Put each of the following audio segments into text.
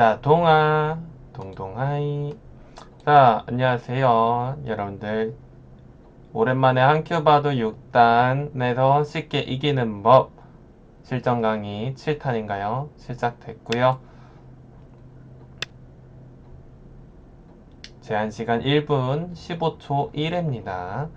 자, 동아, 동동하이. 자, 안녕하세요. 여러분들. 오랜만에 한큐바도 6단에서 쉽게 이기는 법 실전 강의 7탄인가요? 시작됐고요. 제한 시간 1분 15초 1회입니다.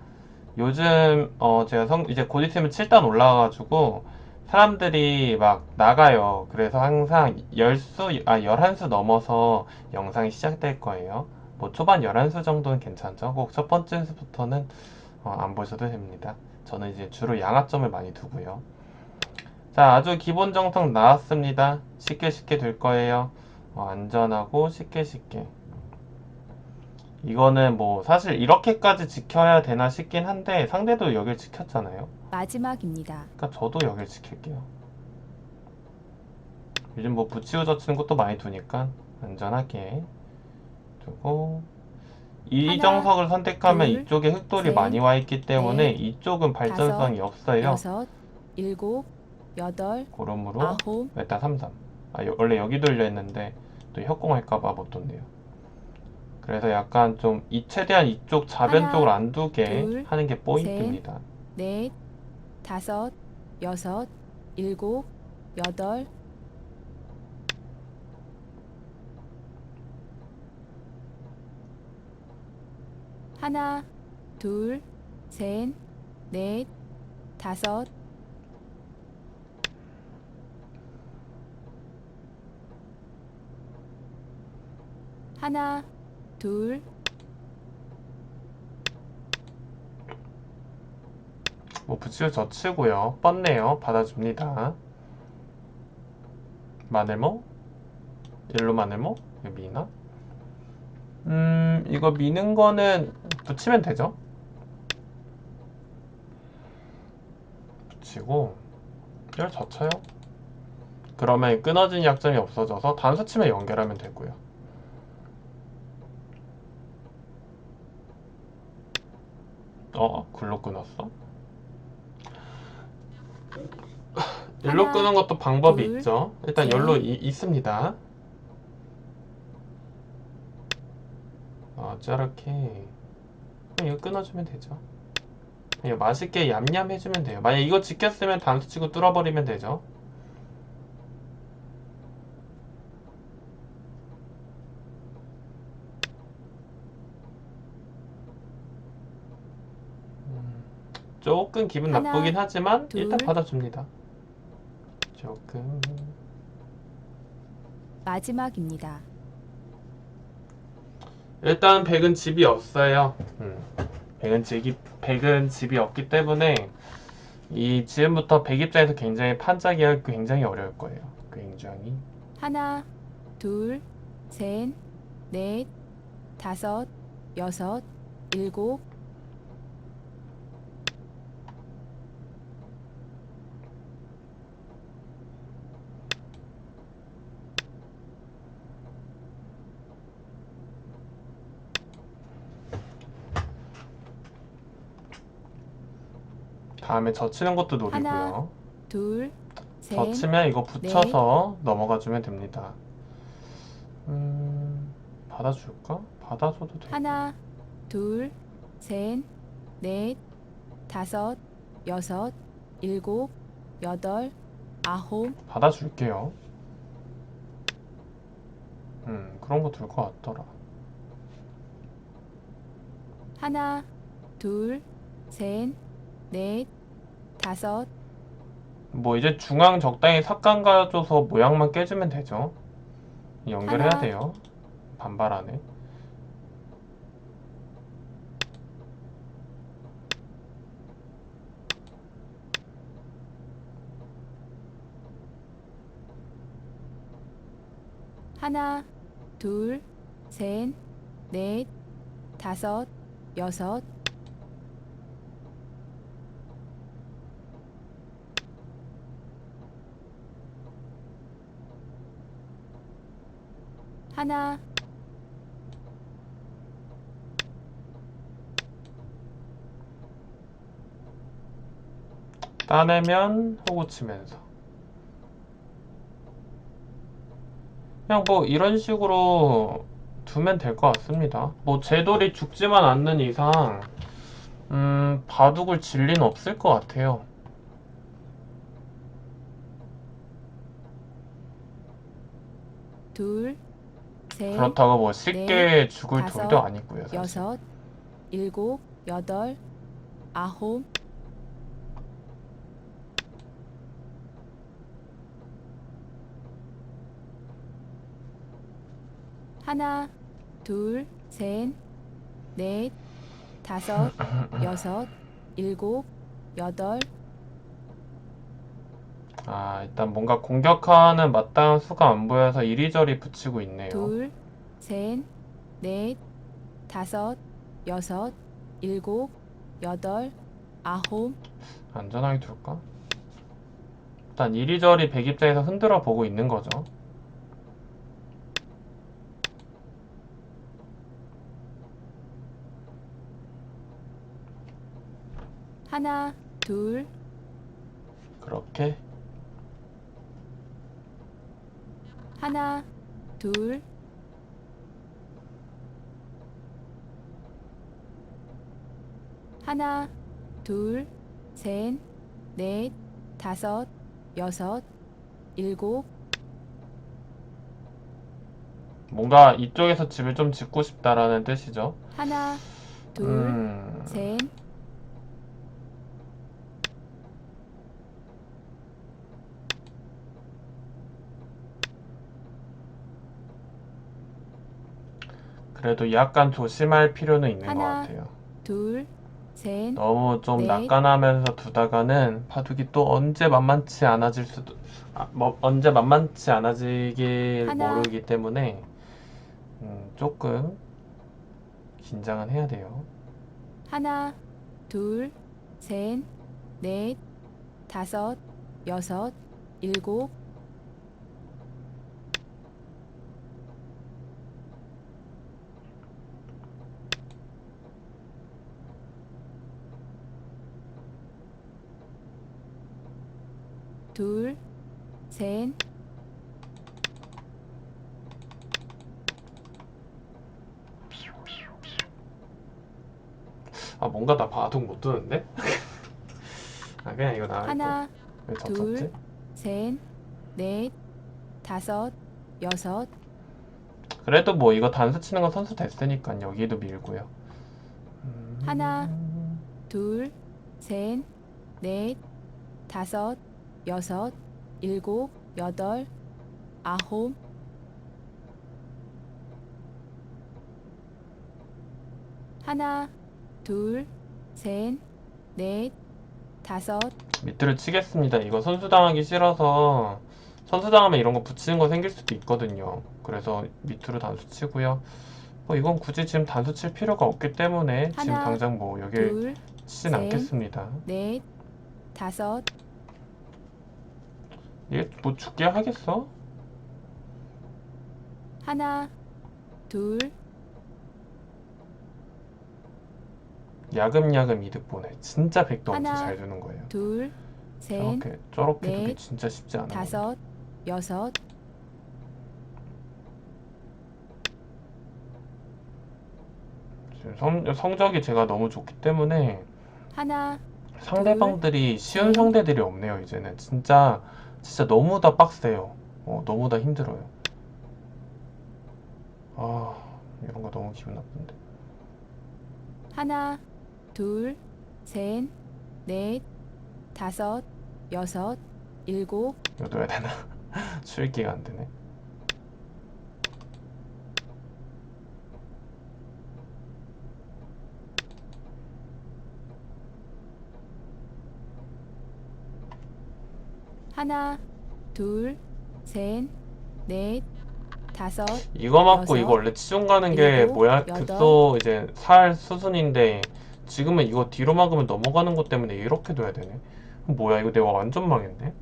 요즘 어 제가 성 이제 곧 있으면 7단 올라와가지고 사람들이 막 나가요. 그래서 항상 10수 아 11수 넘어서 영상이 시작될 거예요. 뭐 초반 11수 정도는 괜찮죠. 꼭 첫 번째 수부터는 어, 안 보셔도 됩니다. 저는 이제 주로 양아점을 많이 두고요. 자, 아주 기본 정성 나왔습니다. 쉽게 쉽게 될 거예요. 어, 안전하고 쉽게 쉽게. 이거는 뭐 사실 이렇게까지 지켜야 되나 싶긴 한데 상대도 여길 지켰잖아요. 마지막입니다. 그러니까 저도 여길 지킬게요. 요즘 뭐 붙이고 젖히는 것도 많이 두니까 안전하게 두고 이정석을 선택하면 둘, 이쪽에 흑돌이 셋, 많이 와 있기 때문에 넷, 이쪽은 발전성이 없어요. 여섯, 일곱, 여덟, 그러므로 아홉, 일단 33. 아, 여- 원래 여기 돌려 했는데 또 협공할까봐 못 뒀네요. 그래서 약간 좀 이 최대한 이쪽 좌변 하나, 쪽을 안 두게 둘, 하는 게 포인트입니다. 넷, 다섯, 여섯, 일곱, 여덟, 하나, 둘, 셋, 넷, 다섯, 하나, 둘, 뭐 붙이고 젖히고요. 뻗네요. 받아줍니다. 마늘모? 일로 마늘모? 이거 미나? 음, 이거 미는 거는 붙이면 되죠? 붙이고 이걸 젖혀요. 그러면 끊어진 약점이 없어져서 단수 치면 연결하면 되고요. 어, 글로 끊었어? 열로 끄는 것도 방법이 둘, 있죠. 일단 셋. 열로 이- 있습니다. 아, 저렇게. 그럼 이거 끊어주면 되죠. 이거 맛있게 얌얌 해주면 돼요. 만약 이거 지켰으면 단수 치고 뚫어버리면 되죠. 조금 기분 하나, 나쁘긴 하지만 둘. 일단 받아줍니다. 조금. 마지막입니다. 일단 백은 집이 없어요. 음. 백은 집이 백은 집이 없기 때문에 이 지금부터 백 입장에서 굉장히 판짜기가 굉장히 어려울 거예요. 굉장히. 하나, 둘, 셋, 넷, 다섯, 여섯, 일곱, 다음에 젖히는 것도 노리고요. 하나, 둘, 셋, 젖히면 이거 붙여서 넘어가 주면 됩니다. 음, 받아줄까? 받아줘도 돼. 하나, 둘, 셋, 넷, 다섯, 여섯, 일곱, 여덟, 아홉, 받아줄게요. 음, 그런 거 들 것 같더라. 하나, 둘, 셋, 넷, 다섯, 뭐 이제 중앙 적당히 삭감 가줘서 모양만 깨주면 되죠. 연결해야 하나. 돼요. 반발 안에. 하나, 둘, 셋, 넷, 다섯, 여섯, 하나, 따내면 호구 치면서. 그냥 뭐 이런 식으로 두면 될 것 같습니다. 뭐 제돌이 죽지만 않는 이상 음, 바둑을 질 리는 없을 것 같아요. 둘, 셋, 그렇다고 뭐 쉽게 죽을 다섯, 돌도 아니고요. 사실. 여섯, 일곱, 여덟, 아홉, 하나, 둘, 셋, 넷, 다섯, 여섯, 일곱, 여덟, 아, 일단 뭔가 공격하는 마땅한 수가 안 보여서 이리저리 붙이고 있네요. 둘, 셋, 넷, 다섯, 여섯, 일곱, 여덟, 아홉, 안전하게 둘까? 일단 이리저리 백 입장에서 흔들어 보고 있는 거죠. 하나, 둘, 그렇게 하나, 둘, 하나, 둘, 셋, 넷, 다섯, 여섯, 일곱, 뭔가 이쪽에서 집을 좀 짓고 싶다라는 뜻이죠. 하나, 둘, 음, 셋, 그래도 약간 조심할 필요는 있는 것 하나, 같아요. 둘, 셋, 너무 좀 넷. 낙관하면서 두다가는 바둑이 또 언제 만만치 않아질 수도, 아, 뭐, 언제 만만치 않아지길 하나. 모르기 때문에 음, 조금 긴장은 해야 돼요. 하나, 둘, 셋, 넷, 다섯, 여섯, 일곱, 둘, 셋, 아 뭔가 나 바둑 못 두는데? 아 그냥 이거 나갈 거. 하나, 왜 둘? 셋, 넷, 다섯, 여섯, 그래도 뭐 이거 단수 치는 건 선수 됐으니까 여기도 밀고요. 음, 하나. 둘, 셋, 넷, 다섯, 여섯, 일곱, 여덟, 아홉, 하나, 둘, 셋, 넷, 다섯, 밑으로 치겠습니다. 이거 선수 당하기 싫어서 선수 당하면 이런 거 붙이는 거 생길 수도 있거든요. 그래서 밑으로 단수 치고요. 뭐 이건 굳이 지금 단수 칠 필요가 없기 때문에 지금 하나, 당장 뭐 여길 둘, 치진 셋. 않겠습니다. 넷, 다섯, 얘뭐 죽게 하겠어? 하나, 둘, 야금야금 이득 보내. 진짜 백도 엄청 하나, 잘 주는 거예요. 둘, 셋, 저렇게 저렇게 두기 넷, 진짜 쉽지 않아요. 다섯, 여섯, 지금 성, 성적이 제가 너무 좋기 때문에 하나, 상대방들이 쉬운 셋. 상대들이 없네요, 이제는. 진짜, 진짜 너무 다 빡세요. 어, 너무 다 힘들어요. 아, 이런 거 너무 기분 나쁜데. 하나, 둘, 셋, 넷, 다섯, 여섯, 일곱, 이거 넣어야 되나? 출기가 안 되네. 하나, 둘, 셋, 넷, 다섯, 이거 맞고 여섯, 이거 원래 치중 가는 게 일곱, 뭐야? 여덟. 급소 이제 살 수순인데 지금은 이거 뒤로 막으면 넘어가는 것 때문에 이렇게 둬야 되네. 뭐야, 이거 내가 완전 망했네.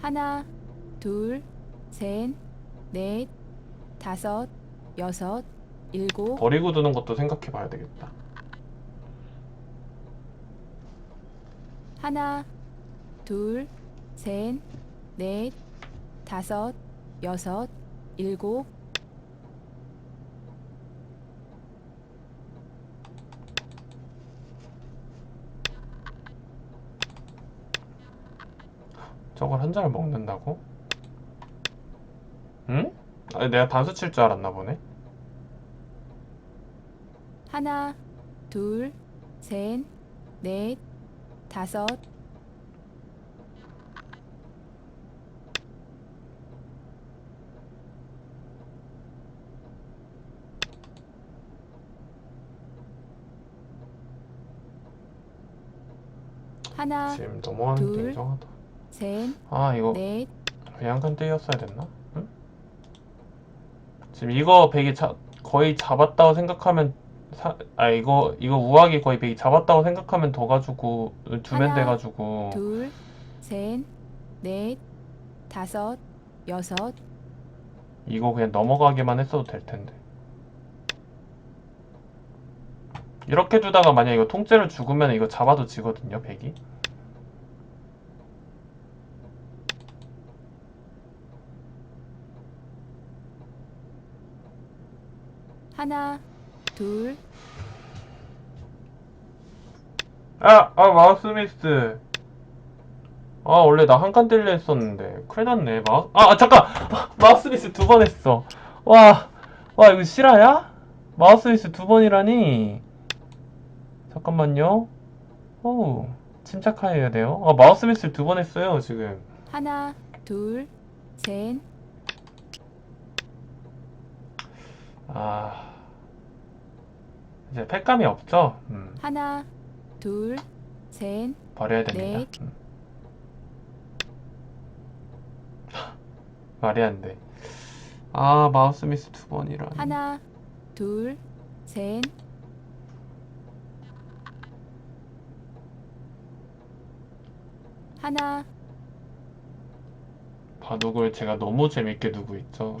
하나, 둘, 셋, 넷, 다섯, 여섯, 일곱, 버리고 두는 것도 생각해 봐야 되겠다. 하나, 둘, 셋, 넷, 다섯, 여섯, 일곱, 저걸 한 잔을 먹는다고? 응? 아니, 내가 단수 칠 줄 알았나 보네. 하나, 둘, 셋, 넷, 다섯, 하나, 지금 넘어가는 게 둘. 이상하다. 셋, 아, 이거 넷, 외양간 때였어야 됐나? 응? 지금 이거 백이 자, 거의 잡았다고 생각하면 사, 아 이거 이거 우악이 거의 백이 잡았다고 생각하면 더 가지고 두면 하나, 돼 가지고 둘, 셋, 넷, 다섯, 여섯, 이거 그냥 넘어가기만 했어도 될 텐데. 이렇게 두다가 만약 이거 통째로 죽으면 이거 잡아도 지거든요, 백이. 하나, 둘, 아, 아, 마우스 미스. 아, 원래 나 한칸 뜰려 했었는데. 큰일 났네. 마우, 아, 아, 잠깐! 아, 마우스 미스 두 번 했어. 와, 와, 이거 실화야? 마우스 미스 두 번이라니? 잠깐만요. 어우, 침착해야 돼요. 아, 마우스 미스 두 번 했어요, 지금. 하나, 둘, 셋, 아, 이제 팩감이 없죠? 음, 하나, 둘, 셋, 버려야 됩니다. 네. 음. 말이 안 돼. 아, 마우스 미스 두 번이라니. 하나, 둘, 셋, 하나, 바둑을 제가 너무 재밌게 두고 있죠.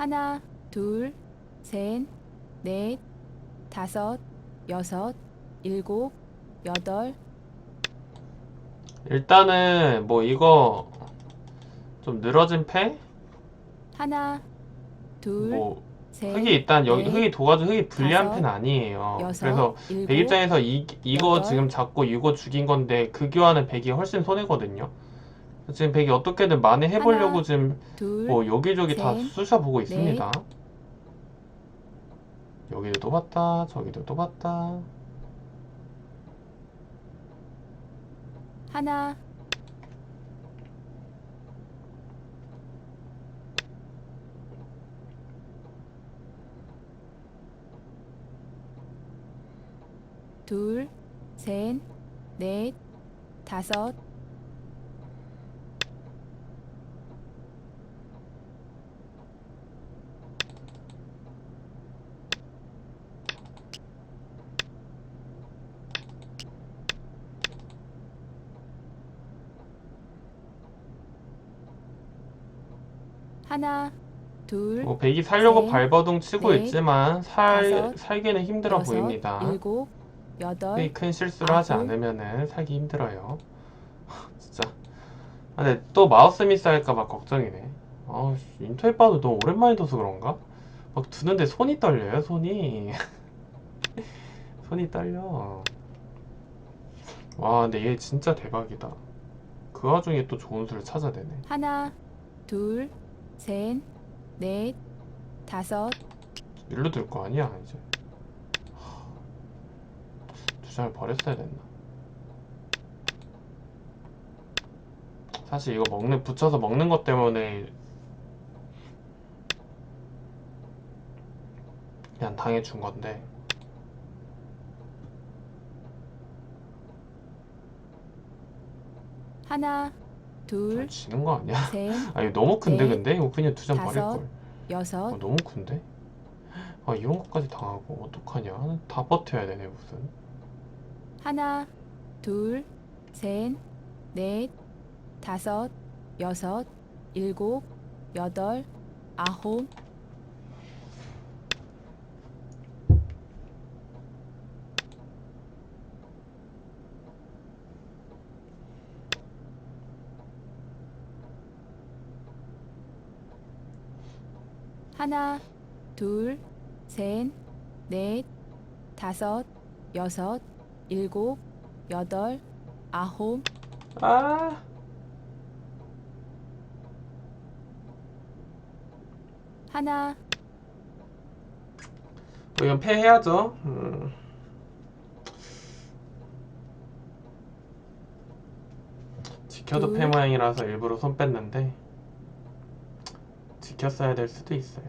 하나, 둘, 셋, 넷, 다섯, 여섯, 일곱, 여덟, 일단은 뭐 이거 좀 늘어진 패? 하나, 둘, 뭐 셋, 흙이 일단 여기 넷, 흙이 도가지고 흙이 불리한 다섯, 패는 아니에요. 여섯, 그래서 일곱, 백 입장에서 이, 이거 여덟. 지금 잡고 이거 죽인 건데 그 교환은 백이 훨씬 손해거든요. 지금 백이 어떻게든 만회해 보려고 하나, 지금 둘, 뭐 여기저기 다 셋, 쑤셔 보고 있습니다. 여기도 또 봤다, 저기도 또 봤다. 하나, 둘, 셋, 넷, 다섯, 하나, 둘, 뭐 백이 살려고 셋, 발버둥 치고 넷, 있지만 살 다섯, 살기는 힘들어 여섯, 보입니다. 일곱, 여덟, 꽤큰 실수를 하지 아홉. 않으면은 살기 힘들어요. 진짜. 아, 근데 또 마우스 미스 할까봐 걱정이네. 씨, 인터넷 봐도 너무 오랜만에 둬서 그런가? 막 두는데 손이 떨려요, 손이. 손이 떨려. 와, 근데 얘 진짜 대박이다. 그 와중에 또 좋은 수를 찾아내네. 하나, 둘, 셋, 넷, 다섯, 일로 들거 아니야, 이제. 두 장을 버렸어야 됐나? 사실 이거 먹는, 붙여서 먹는 것 때문에 그냥 당해준 건데. 하나, 둘, 지는 거 아니야? 셋, 아 이거 너무 큰데 넷, 근데 이거 그냥 두장 버릴 다섯, 걸. 여섯, 어, 너무 큰데? 아 이런 것까지 당하고 어떡하냐? 다 버텨야 되네 무슨. 하나, 둘, 셋, 넷, 다섯, 여섯, 일곱, 여덟, 아홉, 하나, 둘, 셋, 넷, 다섯, 여섯, 일곱, 여덟, 아홉, 아. 하나, 뭐 이건 패해야죠. 음. 지켜도 둘. 패 모양이라서 일부러 손 뺐는데 지켰어야 될 수도 있어요.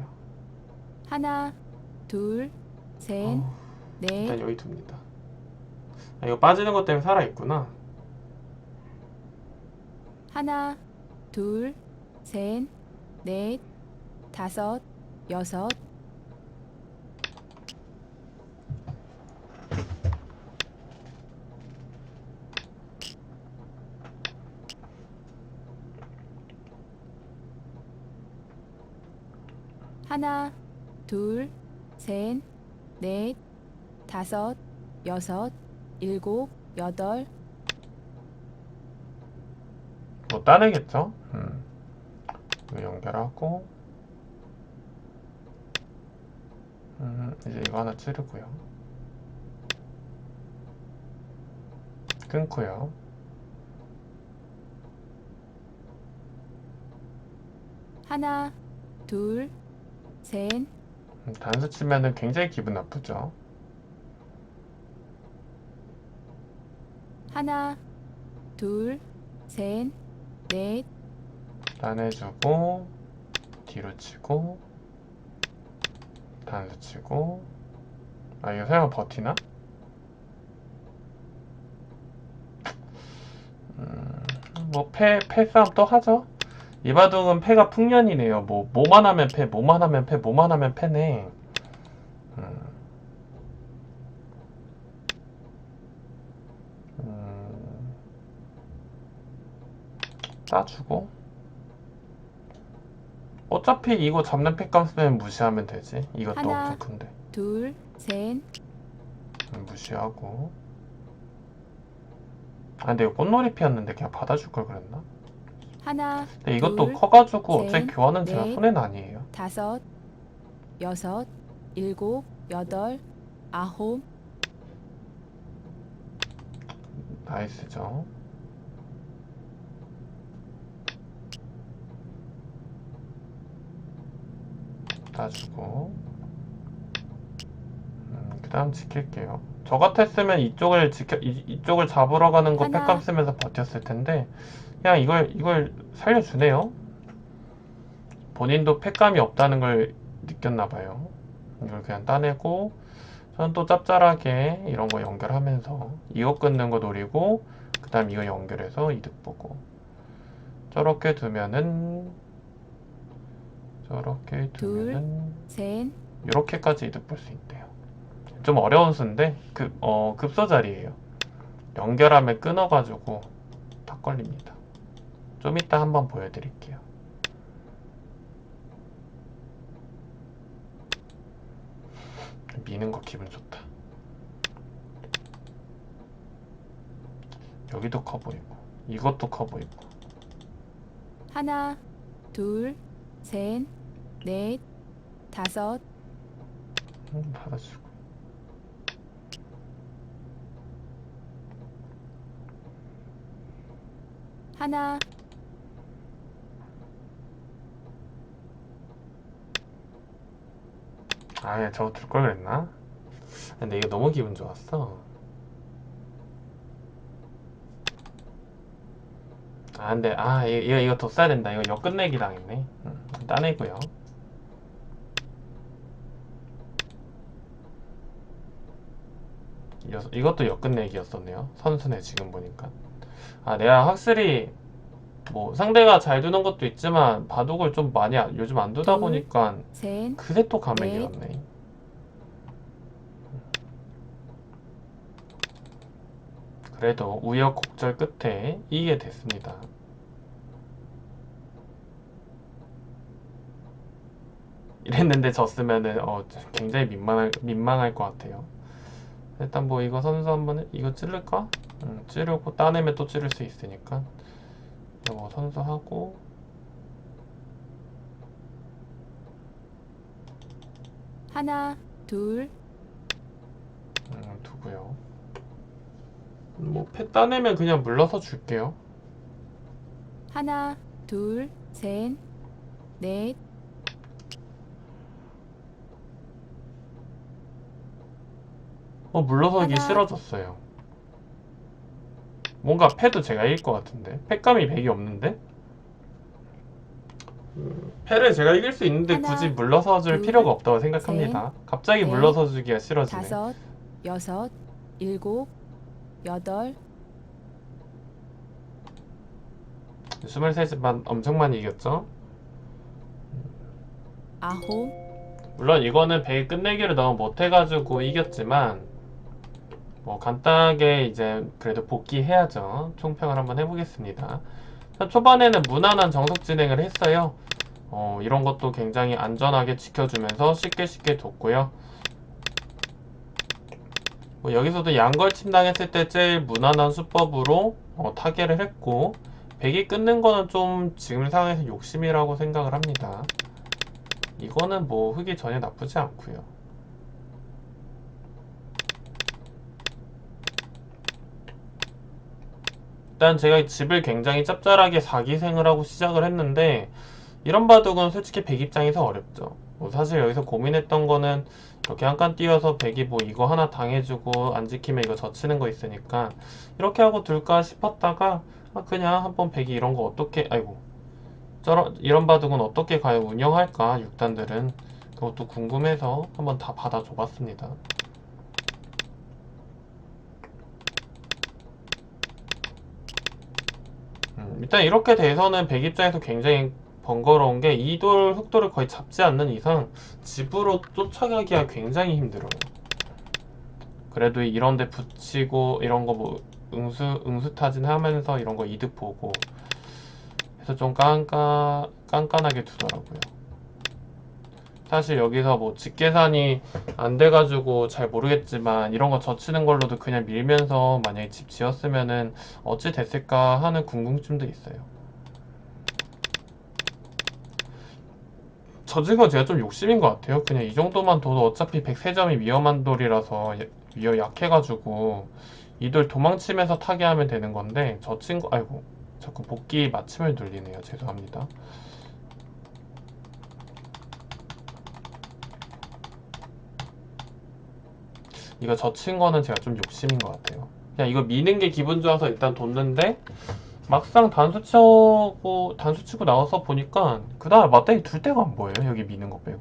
하나, 둘, 셋, 어우, 넷, 일단 여기 둡니다. 아, 이거 빠지는 것 때문에 살아 있구나. 하나, 둘, 셋, 넷, 다섯, 여섯, 하나, 둘, 셋, 넷, 다섯, 여섯, 일곱, 여덟, 뭐 따내겠죠? 음. 연결하고 음, 이제 이거 하나 찌르고요. 끊고요. 하나, 둘, 셋, 음, 단수 치면은 굉장히 기분 나쁘죠. 하나, 둘, 셋, 넷, 따내주고 뒤로 치고 단수 치고 아 이거 설마 버티나? 음 뭐 패 패싸움 또 하죠. 이바둑은 패가 풍년이네요. 뭐 뭐만 하면 패, 뭐만 하면 패, 뭐만 하면 패네. 음. 음. 따주고 어차피 이거 잡는 팩감 쓰면 무시하면 되지. 이것도 하나. 엄청 큰데. 둘, 셋, 음, 무시하고. 아, 근데 이거 꽃놀이 피였는데 그냥 받아줄 걸 그랬나? 하나, 근데 이것도 둘, 커가지고 어차피 셋, 교환은 제가 넷. 손해는 아니에요. 다섯, 여섯, 일곱, 여덟, 아홉, 나이스죠. 따주고. 음, 그 다음 지킬게요. 저 같았으면 이쪽을 지켜, 이, 이쪽을 잡으러 가는 거 하나. 팩감 쓰면서 버텼을 텐데, 그냥 이걸, 이걸 살려주네요. 본인도 팩감이 없다는 걸 느꼈나 봐요. 이걸 그냥 따내고, 저는 또 짭짤하게 이런 거 연결하면서 이거 끊는 거 노리고 그 다음 이거 연결해서 이득 보고 저렇게 두면은 저렇게 둘. 두면은 셋, 이렇게까지 이득 볼 수 있대요. 좀 어려운 수인데 급, 어, 급소 자리예요. 연결하면 끊어가지고 딱 걸립니다. 좀 이따 한번 보여드릴게요. 미는 거 기분 좋다. 여기도 커 보이고 이것도 커 보이고 하나, 둘, 셋, 넷, 다섯, 음, 받아주고 하나, 아예 저거 둘 걸 그랬나? 근데 이거 너무 기분 좋았어. 아 근데 아 이거 이거, 더 써야 된다. 이거 역 끝내기 당했네. 음, 따내고요. 이것도 역 끝내기였었네요. 선수네 지금 보니까. 아 내가 확실히 뭐 상대가 잘 두는 것도 있지만 바둑을 좀 많이 안- 요즘 안 두다 둘, 보니까 셋, 그새 또 넷. 감액이었네. 그래도 우여곡절 끝에 이기게 됐습니다. 이랬는데 졌으면은 어, 굉장히 민망할 민망할 것 같아요. 일단 뭐 이거 선수 한번 해- 이거 찌를까? 응, 찌르고 따내면 또 찌를 수 있으니까 이거 선수 하고 하나, 둘, 음, 두고요. 뭐, 패 따내면 그냥 물러서 줄게요. 하나, 둘, 셋, 넷, 어, 물러서기 하나. 싫어졌어요. 뭔가 패도 제가 이길 것 같은데. 패감이 100이 없는데? 음, 패를 제가 이길 수 있는데 하나, 굳이 물러서 줄 둘, 필요가 없다고 생각합니다. 갑자기 넷, 물러서 주기가 싫어지네. 다섯, 여섯, 일곱, 여덟, 23만 엄청 많이 이겼죠? 아홉, 물론 이거는 베이 끝내기를 너무 못해가지고 이겼지만 뭐 간단하게 이제 그래도 복귀해야죠. 총평을 한번 해보겠습니다. 자, 초반에는 무난한 정석 진행을 했어요. 어, 이런 것도 굉장히 안전하게 지켜주면서 쉽게 쉽게 뒀고요. 뭐 여기서도 양걸침 당했을 때 제일 무난한 수법으로 어, 타개를 했고 백이 끊는 거는 좀 지금 상황에서 욕심이라고 생각을 합니다. 이거는 뭐 흙이 전혀 나쁘지 않고요. 일단 제가 집을 굉장히 짭짤하게 사기생을 하고 시작을 했는데 이런 바둑은 솔직히 백 입장에서 어렵죠. 뭐 사실 여기서 고민했던 거는 이렇게 한 칸 띄어서 백이 뭐 이거 하나 당해주고 안 지키면 이거 젖히는 거 있으니까 이렇게 하고 둘까 싶었다가 아, 그냥 한번 백이 이런 거 어떻게 아이고 저런 이런 바둑은 어떻게 과연 운영할까 6단들은 그것도 궁금해서 한번 다 받아줘 봤습니다. 음, 일단 이렇게 돼서는 백 입장에서 굉장히 번거로운 게 이돌 흑돌을 거의 잡지 않는 이상 집으로 쫓아가기가 굉장히 힘들어요. 그래도 이런 데 붙이고 이런 거 뭐 응수 응수타진 하면서 이런 거 이득 보고 해서 좀 깐깐 깐깐하게 두더라고요. 사실 여기서 뭐 집계산이 안 돼가지고 잘 모르겠지만 이런 거 젖히는 걸로도 그냥 밀면서 만약에 집 지었으면은 어찌 됐을까 하는 궁금증도 있어요. 젖은 건 제가 좀 욕심인 것 같아요. 그냥 이 정도만 둬도 어차피 103점이 위험한 돌이라서 야- 위험 약해가지고 이 돌 도망치면서 타게 하면 되는 건데 젖힌 거 아이고 자꾸 복귀 마침을 돌리네요. 죄송합니다. 이거 젖힌 거는 제가 좀 욕심인 것 같아요. 그냥 이거 미는 게 기분 좋아서 일단 뒀는데 막상 단수 치고 단수 치고 나와서 보니까 그 다음에 맞대기 둘 데가 안 보여요. 여기 미는 거 빼고.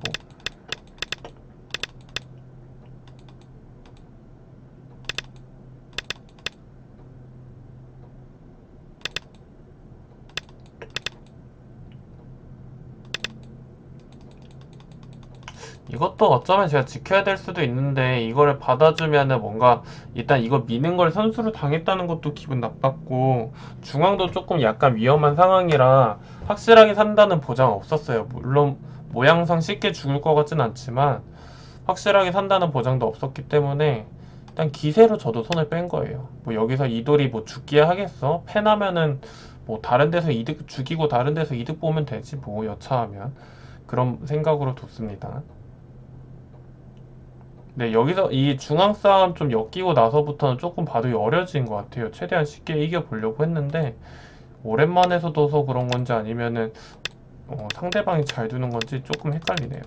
이것도 어쩌면 제가 지켜야 될 수도 있는데 이거를 받아주면은 뭔가 일단 이거 미는 걸 선수로 당했다는 것도 기분 나빴고 중앙도 조금 약간 위험한 상황이라 확실하게 산다는 보장 없었어요. 물론 모양상 쉽게 죽을 것 같진 않지만 확실하게 산다는 보장도 없었기 때문에 일단 기세로 저도 손을 뺀 거예요. 뭐 여기서 이 돌이 뭐 죽기야 하겠어? 패나면은 뭐 다른 데서 이득 죽이고 다른 데서 이득 보면 되지 뭐 여차하면 그런 생각으로 뒀습니다. 네, 여기서 이 중앙 싸움 좀 엮이고 나서부터는 조금 바둑이 어려진 것 같아요. 최대한 쉽게 이겨보려고 했는데, 오랜만에 둬서 그런 건지 아니면은, 어, 상대방이 잘 두는 건지 조금 헷갈리네요.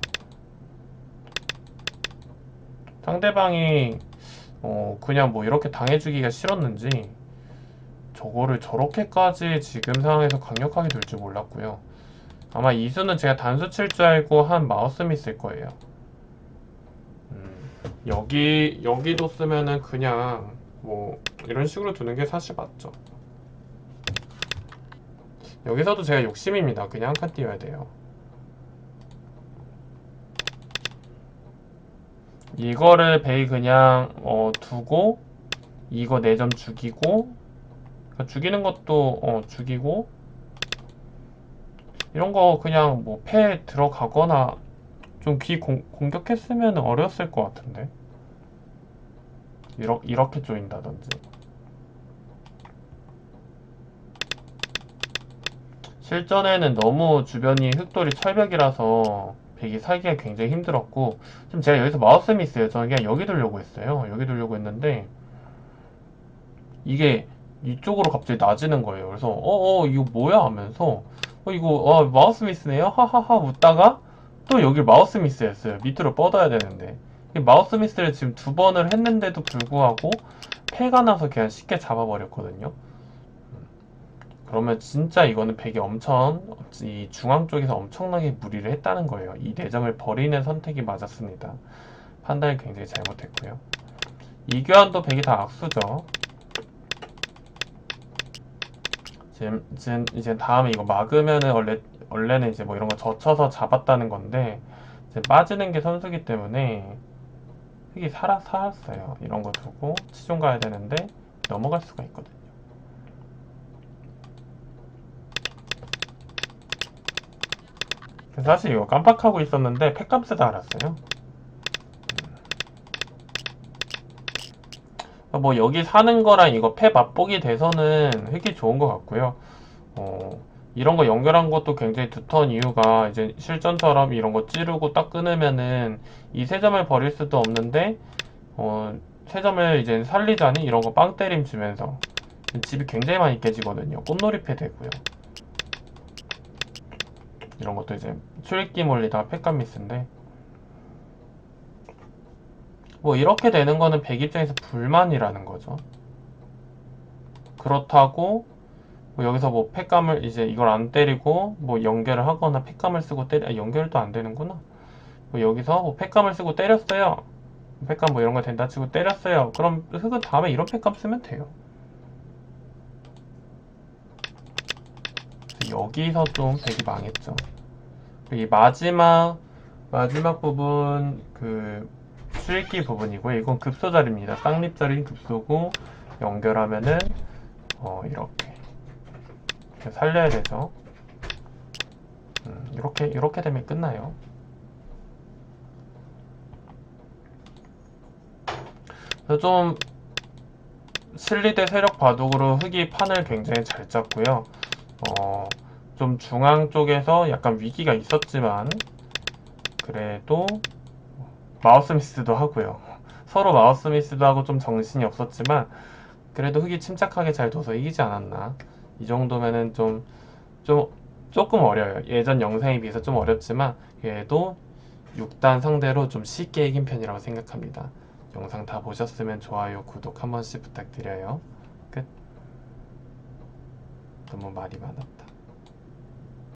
상대방이, 어, 그냥 뭐 이렇게 당해주기가 싫었는지, 저거를 저렇게까지 지금 상황에서 강력하게 둘줄 몰랐고요. 아마 이수는 제가 단수 칠 줄 알고 한 마우스미 쓸 거예요. 음, 여기 여기도 쓰면은 그냥 뭐 이런 식으로 두는 게 사실 맞죠. 여기서도 제가 욕심입니다. 그냥 한 칸 띄워야 돼요. 이거를 베이 그냥 어, 두고 이거 4점 죽이고 그러니까 죽이는 것도 어, 죽이고 이런 거 그냥 뭐 패 들어가거나 좀 귀 공격했으면 어려웠을 것 같은데? 이렇게, 이렇게 조인다든지. 실전에는 너무 주변이 흙돌이 철벽이라서 백이 살기가 굉장히 힘들었고 지금 제가 여기서 마우스 미스예요 저는 그냥 여기 두려고 했어요. 여기 두려고 했는데 이게 이쪽으로 갑자기 낮아지는 거예요. 그래서 어어 이거 뭐야? 하면서 어 이거 아 마우스 미스네요? 하하하 웃다가 또 여기 마우스 미스였어요 밑으로 뻗어야 되는데 이 마우스 미스를 지금 두 번을 했는데도 불구하고 패가 나서 그냥 쉽게 잡아버렸거든요 그러면 진짜 이거는 백이 엄청 이 중앙 쪽에서 엄청나게 무리를 했다는 거예요. 이 내점을 버리는 선택이 맞았습니다. 판단을 굉장히 잘못했고요. 이 교환도 백이 다 악수죠. 지금, 지금 이제 다음에 이거 막으면은 원래 원래는 이제 뭐 이런 거 젖혀서 잡았다는 건데 빠지는 게 선수기 때문에 흙이 살아 살았어요. 이런 거 두고 치중 가야 되는데 넘어갈 수가 있거든요. 사실 이거 깜빡하고 있었는데 팩감 쓰다 알았어요. 음. 뭐 여기 사는 거랑 이거 패 맛보기 돼서는 흙이 좋은 것 같고요. 어, 이런 거 연결한 것도 굉장히 두터운 이유가 이제 실전처럼 이런 거 찌르고 딱 끊으면은 이 세 점을 버릴 수도 없는데 어, 세 점을 이제 살리자니 이런 거 빵 때림 주면서 집이 굉장히 많이 깨지거든요. 꽃놀이패 되고요. 이런 것도 이제 출입기 몰리다가 팩감 미스인데 뭐 이렇게 되는 거는 백 입장에서 불만이라는 거죠. 그렇다고 뭐 여기서 뭐 팩감을 이제 이걸 안 때리고 뭐 연결을 하거나 팩감을 쓰고 때리 아, 연결도 안 되는구나. 뭐 여기서 뭐 팩감을 쓰고 때렸어요. 팩감 뭐 이런 거 된다 치고 때렸어요. 그럼 흙은 다음에 이런 팩감 쓰면 돼요. 여기서 좀 백이 망했죠. 이 마지막 마지막 부분 그 수익기 부분이고요. 이건 급소 자리입니다. 쌍립 자리는 급소고 연결하면은 어 이렇게 이렇게 살려야 되죠. 음, 이렇게 이렇게 되면 끝나요. 그래서 좀 실리대 세력 바둑으로 흑이 판을 굉장히 잘 짰고요. 어, 좀 중앙 쪽에서 약간 위기가 있었지만 그래도 마우스 미스도 하고요. 서로 마우스 미스도 하고 좀 정신이 없었지만 그래도 흑이 침착하게 잘 둬서 이기지 않았나. 이 정도면은 좀, 좀, 조금 어려요. 예전 영상에 비해서 좀 어렵지만 그래도 6단 상대로 좀 쉽게 이긴 편이라고 생각합니다. 영상 다 보셨으면 좋아요, 구독 한 번씩 부탁드려요. 끝. 너무 말이 많았다.